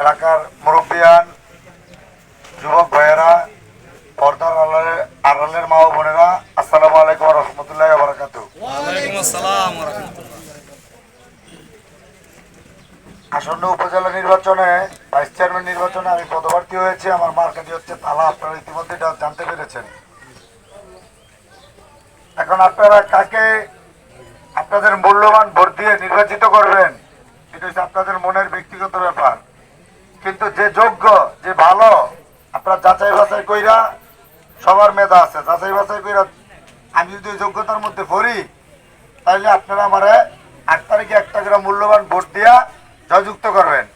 এলাকার মুরব্বিয়ান যুবক ভাইয়েরা পর্দার আড়ালের আড়ালের মা ও বোনেরা আসসালামু আলাইকুম রহমতুল্লাহ বারাকাত আসন্ন উপজেলা নির্বাচনে ভাইস চেয়ারম্যান নির্বাচনে আমি পদপ্রার্থী হয়েছি। আমার মার্কেটই হচ্ছে তালা আপনারা ইতিমধ্যে এটা জানতে পেরেছেন। এখন আপনারা কাকে আপনাদের মূল্যবান ভোট দিয়ে নির্বাচিত করবেন এটা হচ্ছে আপনাদের মনের ব্যক্তিগত ব্যাপার। কিন্তু যে যোগ্য, যে ভালো, আপনার যাচাই বাছাই কইরা সবার মেধা আছে। যাচাই বাছাই কইরা আমি যদি যোগ্যতার মধ্যে পড়ি তাহলে আপনারা আমারে আট তারিখে একটা করে মূল্যবান ভোট দিয়া জয়যুক্ত করবেন।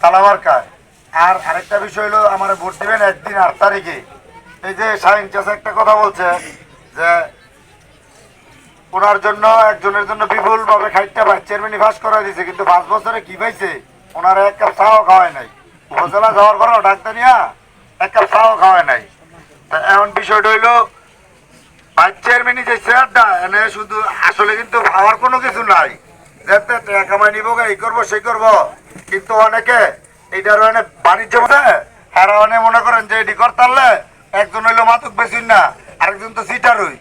তালাবার তালামার্কায় আর আরেকটা বিষয় হলো, আমার ভোট দিবেন একদিন আট তারিখে। এই যে শাহিন চাষা একটা কথা বলছে যে, ওনার জন্য, একজনের জন্য বিপুল ভাবে খাইটটা চেয়ারম্যানই ফাঁস করা দিয়েছে কিন্তু পাঁচ বছরে কি পাইছে? ওনার এক কাপ চাও খাওয়ায় নাই। উপজেলা যাওয়ার পরও ডাক্তার নিয়া এক কাপ চাও খাওয়ায় নাই। তা এমন বিষয়টা হইল, ভাইস চেয়ারম্যানই যে চেয়ারটা, এনে শুধু আসলে কিন্তু ভাবার কোনো কিছু নাই। টাকা নিবো এই করব, সেই করব। কিন্তু অনেকে এইটার এনে বাণিজ্য হ্যাঁ অনেক মনে করেন যে এটি করতারলে একজন হইল মাতুক বেশি না, আরেকজন তো সিটারই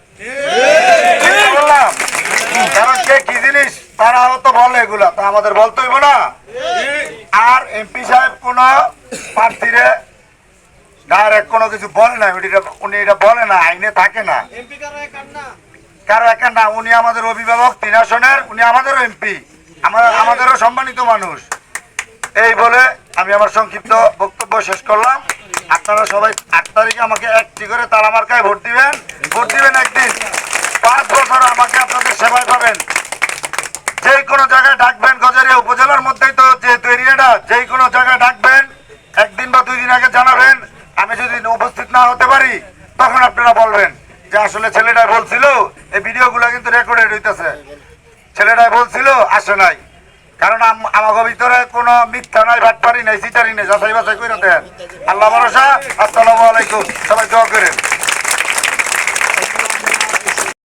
বললাম কারণ কে কি জিনিস, তারাও তো বলে এগুলা, তা আমাদের বলতে হইব না। এমপি সাহেব কোন প্রার্থীরে ডাইরেক্ট কোনো কিছু বলে না উনি এটা- বলে না আইনে থাকে না। কারও একা না? উনি আমাদের অভিভাবক তিন আসনের উনি আমাদেরও এমপি। আমাদের আমাদেরও সম্মানিত মানুষ। এই বলে আমি আমার সংক্ষিপ্ত বক্তব্য শেষ করলাম। আপনারা সবাই আট তারিখে আমাকে একটি করে তালামার্কায় ভোট দিবেন। ভোট দিবেন একদিন। পাঁচ বছর আমাকে আপনাদের সেবায় পাবেন। যে কোনো জায়গায় ডাকবেন গজারিয়া উপজেলার মধ্যেই তো যেহেতু এরিয়াটা যে কোনো জায়গায় ডাকবেন, একদিন বা দুই দিন আগে জানাবেন। আমি যদি উপস্থিত না হতে পারি, তখন আপনারা বলবেন যে আসলে ছেলেটা বলছিল, এই ভিডিওগুলো কিন্তু রেকর্ডেড হইতেছে। ছেলেটাই বলছিল, আসে নাই। কারণ আম- আমাকে ভিতরে কোনো মিথ্যা নাই ভাটপারি নাই, সিটারি নাই, যাচাই বাছাই করে দেন। আল্লাহ ভরসা, আসসালামু আলাইকুম। সবাই দোয়া করেন।